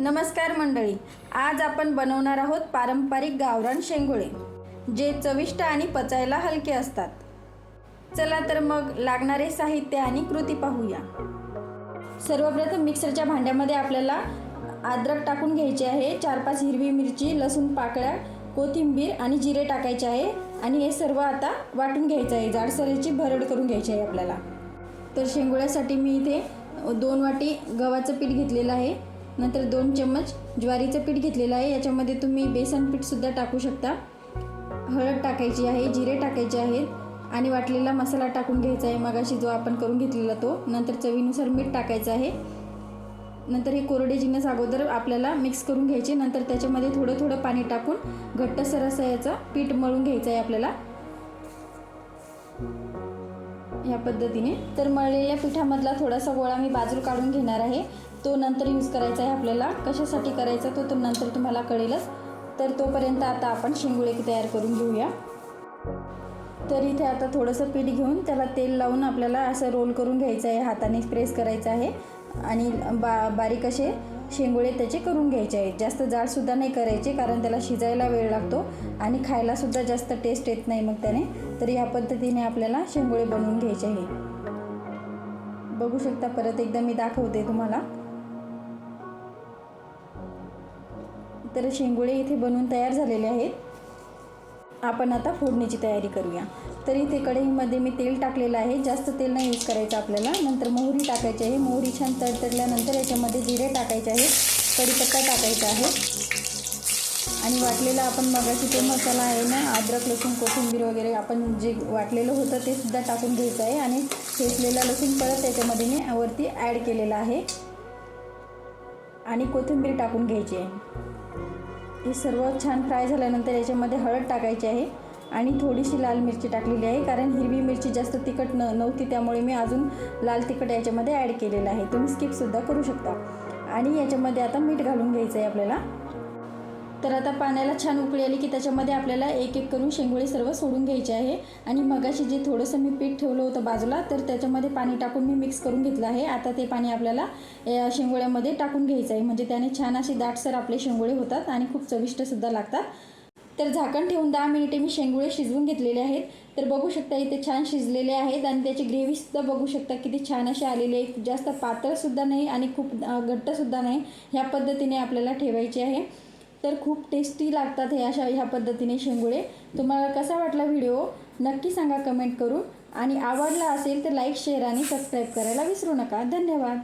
नमस्कार मंडळी. आज आपण बनवणार आहोत पारंपरिक गावरान शेंगुळे जे चविष्ट आणि पचायला हलके असतात. चला तर मग लागणारे साहित्य आणि कृती पाहूया. सर्वप्रथम मिक्सरच्या भांड्यामध्ये आपल्याला अद्रक टाकून घ्यायचे आहे चार पाच हिरवी मिरची लसूण पाकळ्या कोथिंबीर आणि जिरे टाकायचे आहे आणि हे सर्व आता वाटून घ्यायचं आहे. जाडसरीची भरड करून घ्यायची आहे आपल्याला. तर शेंगोळ्यासाठी मी इथे दोन वाटी गव्हाचं पीठ घेतलेलं आहे. नंतर दोन चम्मच ज्वारीचं पीठ घेतलेलं आहे. याच्यामध्ये तुम्ही बेसन पीठसुद्धा टाकू शकता. हळद टाकायची आहे जिरे टाकायचे आहेत आणि वाटलेला मसाला टाकून घ्यायचा आहे. मगाशी जो आपण करून घेतलेला तो. नंतर चवीनुसार मीठ टाकायचं आहे. नंतर हे कोरडे जिन्नस अगोदर आपल्याला मिक्स करून घ्यायचे. नंतर त्याच्यामध्ये थोडं थोडं पाणी टाकून घट्ट सरसा याचं पीठ मळून घ्यायचं आहे आपल्याला. या पद्धतीने. तर मळलेल्या पिठामधला थोडासा गोळा मी बाजूला काढून घेणार आहे. तो नंतर यूज करायचा आहे आपल्याला. कशासाठी करायचा तो तर नंतर तुम्हाला कळेलच. तर तोपर्यंत आता आपण शेंगुळे तयार करून घेऊया. तर इथे आता थोडंसं पीठ घेऊन त्याला तेल लावून आपल्याला असं रोल करून घ्यायचं आहे. हाताने प्रेस करायचं आहे. आणि बा बारीक असे शेंगोळे त्याचे करून घ्यायचे आहेत. जास्त जाडसुद्धा नाही करायचे कारण त्याला शिजायला वेळ लागतो आणि खायलासुद्धा जास्त टेस्ट येत नाही मग त्याने. तर या पद्धतीने आपल्याला शेंगोळे बनवून घ्यायचे आहे. बघू शकता परत एकदा मी दाखवते तुम्हाला. तर शेंगोळे इथे बनवून तयार झालेले आहेत. आपण आता फोडणीची तयारी करूया. तर इथे कढईमध्ये मी तेल टाकलेलं आहे. जास्त तेल नाही यूज करायचं आपल्याला. नंतर मोहरी टाकायची आहे. मोहरी छान तडतडल्यानंतर याच्यामध्ये जिरे टाकायचे आहे कढीपत्ता टाकायचा आहे. आणि वाटलेला आपण मगाशी तो मसाला आहे ना अद्रक लसूण कोथिंबीर वगैरे आपण जे वाटलेलं होतं ते सुद्धा टाकून घ्यायचं आहे. आणि ठेचलेला लसूण परत त्याच्यामध्ये मी वरती ॲड केलेला आहे. आणि कोथिंबीर टाकून घ्यायची आहे. हे सर्व छान फ्राय झाल्यानंतर याच्यामध्ये हळद टाकायची आहे आणि थोडीशी लाल मिरची टाकलेली आहे कारण हिरवी मिरची जास्त तिखट न नव्हती त्यामुळे मी अजून लाल तिखट याच्यामध्ये ॲड केलेलं आहे. तुम्ही स्किपसुद्धा करू शकता. आणि याच्यामध्ये आता मीठ घालून घ्यायचं आहे आपल्याला. तर आता पाण्याला छान उकळी आली की त्याच्यामध्ये आपल्याला एक एक करून शेंगोळे सर्व सोडून घ्यायचे आहे. आणि मगाशी जे थोडंसं मी पीठ ठेवलं होतं बाजूला तर त्याच्यामध्ये पाणी टाकून मी मिक्स करून घेतलं आहे. आता ते पाणी आपल्याला या शेंगोळ्यामध्ये टाकून घ्यायचं आहे. म्हणजे त्याने छान असे दाटसर आपले शेंगोळे होतात आणि खूप चविष्टसुद्धा लागतात. तर झाकण ठेवून दहा मिनिटे मी शेंगुळे शिजवून घेतलेले आहेत. तर बघू शकता इथे छान शिजलेले आहेत आणि त्याची ग्रेव्हीसुद्धा बघू शकता किती छान असे आलेले आहे. जास्त पातळसुद्धा नाही आणि खूप घट्टसुद्धा नाही. ह्या पद्धतीने आपल्याला ठेवायचे आहे. तर खूप टेस्टी लागतात हे अशा ह्या पद्धतीने शेंगुळे. तुम्हाला कसा वाटला व्हिडिओ? नक्की सांगा कमेंट करून. आणि आवडला असेल तर लाईक शेअर आणि सबस्क्राईब करायला विसरू नका. धन्यवाद.